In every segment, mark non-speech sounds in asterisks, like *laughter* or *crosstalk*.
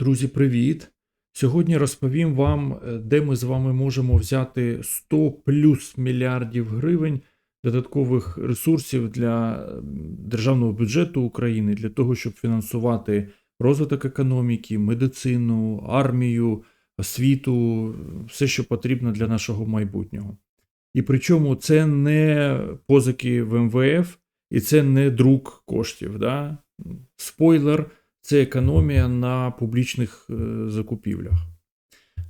Друзі, привіт! Сьогодні розповім вам, е, де ми з вами можемо взяти 100 плюс мільярдів гривень додаткових ресурсів для державного бюджету України для того, щоб фінансувати розвиток економіки, медицину, армію, освіту, все, що потрібно для нашого майбутнього. І причому це не позики в МВФ і це не друк коштів. Да? Спойлер це економія на публічних е, закупівлях.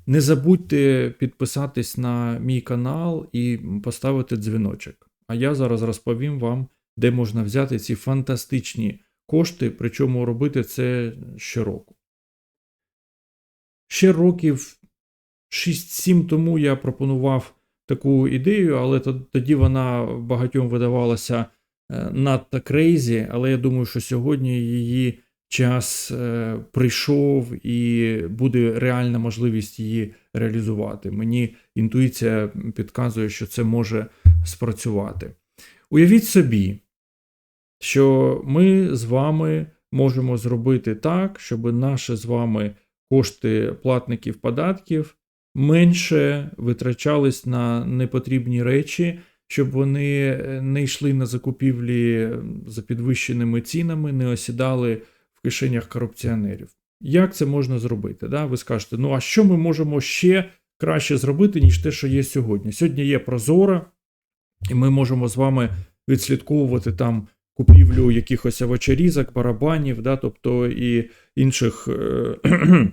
Не забудьте підписатись на мій канал і поставити дзвіночок. А я зараз розповім вам, де можна взяти ці фантастичні кошти, причому робити це щороку. Ще років 6-7 тому я пропонував таку ідею, але тоді вона багатьом видавалася е, надто крейзі, але я думаю, що сьогодні її час е, прийшов і буде реальна можливість її реалізувати. Мені інтуїція підказує, що це може спрацювати. Уявіть собі, що ми з вами можемо зробити так, щоб наші з вами кошти платників податків менше витрачались на непотрібні речі, щоб вони е, не йшли на закупівлі за підвищеними цінами, не осідали кишенях корупціонерів. Як це можна зробити? Да? Ви скажете, ну а що ми можемо ще краще зробити, ніж те, що є сьогодні? Сьогодні є Прозора, і ми можемо з вами відслідковувати там купівлю якихось овочерізок, барабанів, да, тобто і інших е, *clears throat*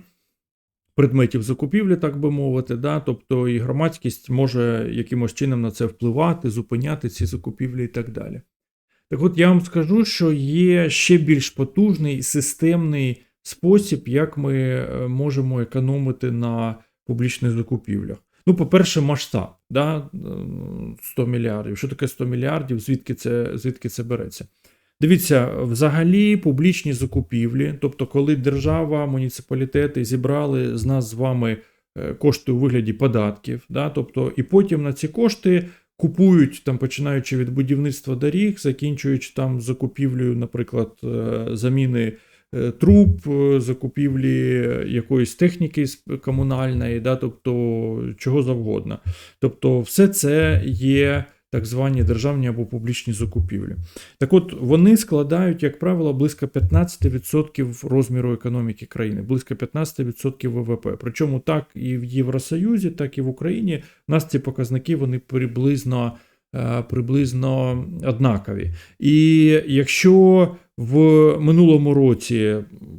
предметів закупівлі, так би мовити. Да, тобто і громадськість може якимось чином на це впливати, зупиняти ці закупівлі і так далі. Так от я вам скажу, що є ще більш потужний системний спосіб, як ми е, можемо економити на публічних закупівлях. Ну, по-перше, масштаб, да? е, 100 мільярдів. Що таке 100 мільярдів? Звідки це, звідки це береться? Дивіться, взагалі публічні закупівлі, тобто, коли держава, муніципалітети зібрали з нас з вами е, кошти у вигляді податків, да? тобто, і потім на ці кошти купують, там, починаючи від будівництва доріг, закінчуючи там закупівлею, наприклад, е, заміни е, труб, е, закупівлі якоїсь техніки комунальної, да, тобто чого завгодно. Тобто, все це є так звані державні або публічні закупівлі. Так от вони складають, як правило, близько 15% розміру економіки країни, близько 15% ВВП. Причому так і в Євросоюзі, так і в Україні у нас ці показники вони приблизно. е, Приблизно однакові. І якщо в минулому році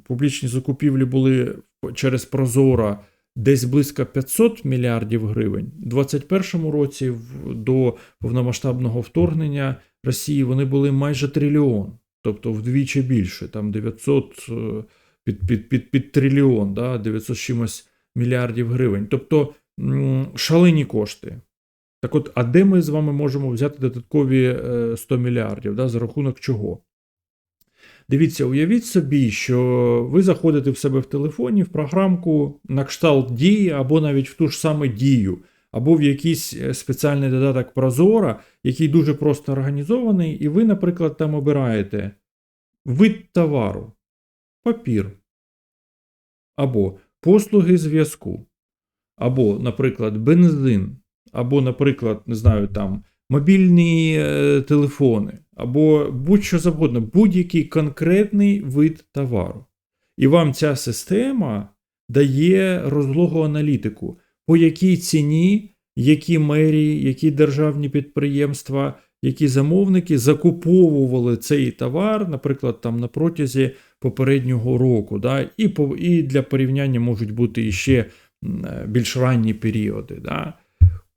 публічні закупівлі були через Прозоро десь близько 500 мільярдів гривень, у 2021 році до повномасштабного вторгнення Росії вони були майже трильйон, тобто вдвічі більше, там 900 е, під, під, під, під трильйон, да, 900 чимось мільярдів гривень. Тобто шалені кошти. Так от, а де ми з вами можемо взяти додаткові е, 100 мільярдів? Да, за рахунок чого? Дивіться, уявіть собі, що ви заходите в себе в телефоні в програмку на кшталт дії, або навіть в ту ж саме дію, або в якийсь е, спеціальний додаток Прозора, який дуже просто організований, і ви, наприклад, там обираєте вид товару, папір, або послуги зв'язку, або, наприклад, бензин, або, наприклад, не знаю, там мобільні е, телефони, або будь-що завгодно, будь-який конкретний вид товару. І вам ця система дає розлогу аналітику, по якій ціні, які мерії, які державні підприємства, які замовники закуповували цей товар, наприклад, там на протязі попереднього року. Да? І, по, і для порівняння можуть бути іще е, більш ранні періоди. Да?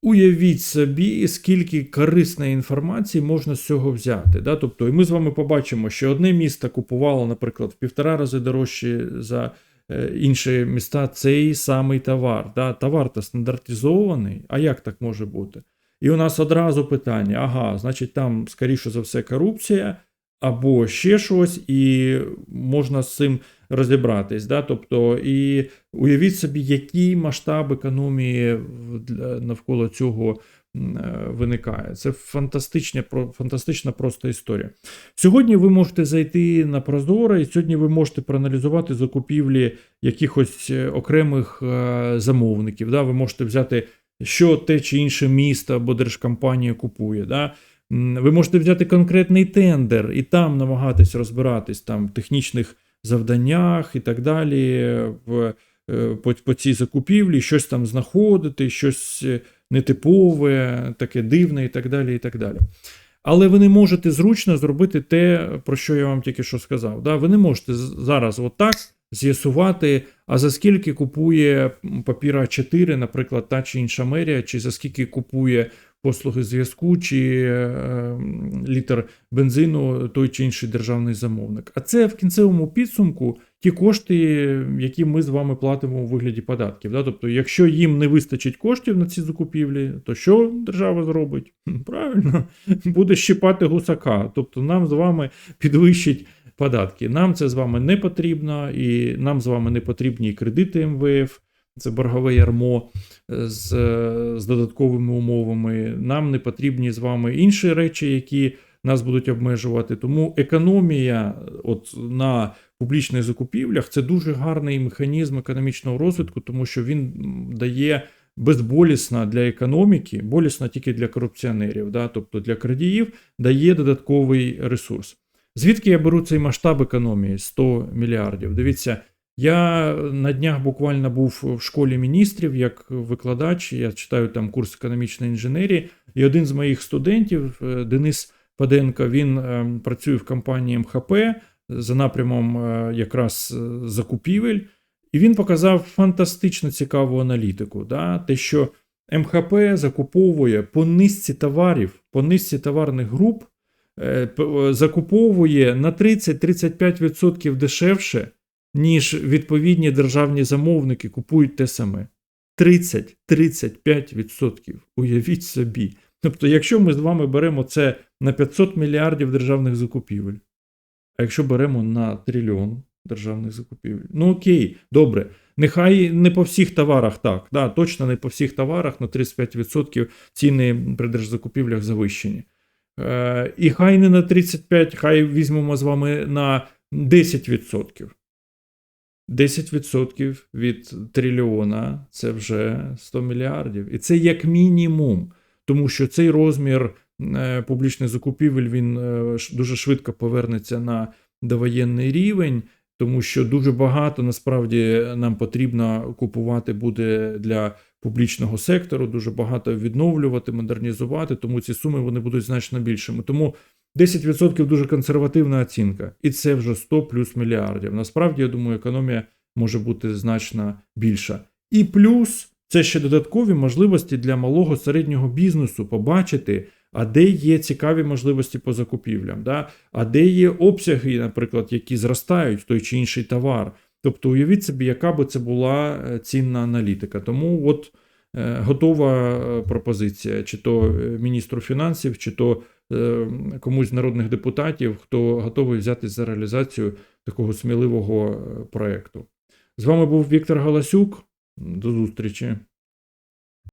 Уявіть собі, скільки корисної інформації можна з цього взяти. Да? Тобто, і ми з вами побачимо, що одне місто купувало, наприклад, в півтора рази дорожче за е, інші міста цей самий товар. Да? Товар то стандартизований. А як так може бути? І у нас одразу питання: ага, значить, там, скоріше за все, корупція, або ще щось, і можна з цим розібратись. Да? Тобто, і уявіть собі, який масштаб економії навколо цього е, виникає. Це фантастична, фантастична просто історія. Сьогодні ви можете зайти на Прозоро, і сьогодні ви можете проаналізувати закупівлі якихось е, окремих е, замовників. Да? Ви можете взяти, що те чи інше місто або держкомпанія купує. Да? Ви можете взяти конкретний тендер і там намагатись розбиратись там технічних завданнях і так далі. В, е, по, по цій закупівлі, щось там знаходити, щось е, нетипове, таке дивне і так далі. і так далі. Але ви не можете зручно зробити те, про що я вам тільки що сказав. Да? Ви не можете зараз отак з'ясувати, а за скільки купує папіра 4, наприклад, та чи інша мерія, чи за скільки купує послуги зв'язку, чи е, літр бензину той чи інший державний замовник. А це в кінцевому підсумку ті кошти, які ми з вами платимо у вигляді податків. Да? Тобто, якщо їм не вистачить коштів на ці закупівлі, то що держава зробить? Правильно, *laughs* буде щипати гусака. Тобто нам з вами підвищить податки. Нам це з вами не потрібно, і нам з вами не потрібні і кредити МВФ. Це боргове ярмо з, з додатковими умовами. Нам не потрібні з вами інші речі, які нас будуть обмежувати. Тому економія от на публічних закупівлях це дуже гарний механізм економічного розвитку, тому що він дає безболісно для економіки, болісно тільки для корупціонерів, да? тобто для крадіїв, дає додатковий ресурс. Звідки я беру цей масштаб економії 100 мільярдів? Дивіться, я на днях буквально був в школі міністрів як викладач. Я читаю там курс економічної інженерії, і один з моїх студентів, е, Денис Паденко, він е, працює в компанії МХП за напрямом е, якраз закупівель, і він показав фантастично цікаву аналітику. Да? Те, що МХП закуповує по низці товарів, по низці товарних груп, закуповує на 30-35% дешевше, ніж відповідні державні замовники купують те саме. 30-35%. Уявіть собі. Тобто, якщо ми з вами беремо це на 500 мільярдів державних закупівель, а якщо беремо на трильйон державних закупівель, ну окей, добре. Нехай не по всіх товарах так, да, точно не по всіх товарах на 35% ціни при держзакупівлях завищені. Е, і хай не на 35, хай візьмемо з вами на 10%. 10% від трильйона це вже 100 мільярдів. І це як мінімум, тому що цей розмір е, публічних закупівель він е, дуже швидко повернеться на довоєнний рівень, тому що дуже багато насправді нам потрібно купувати буде для публічного сектору, дуже багато відновлювати, модернізувати, тому ці суми вони будуть значно більшими. Тому 10% дуже консервативна оцінка, і це вже 100 плюс мільярдів. Насправді, я думаю, економія може бути значно більша. І плюс це ще додаткові можливості для малого середнього бізнесу побачити, а де є цікаві можливості по закупівлям, да? а де є обсяги, наприклад, які зростають той чи інший товар. Тобто, уявіть собі, яка би це була е, цінна аналітика. Тому от готова е, пропозиція, чи то е, міністру фінансів, чи то е, комусь з народних депутатів, хто готовий взятись за реалізацію такого сміливого проєкту. З вами був Віктор Галасюк. До зустрічі.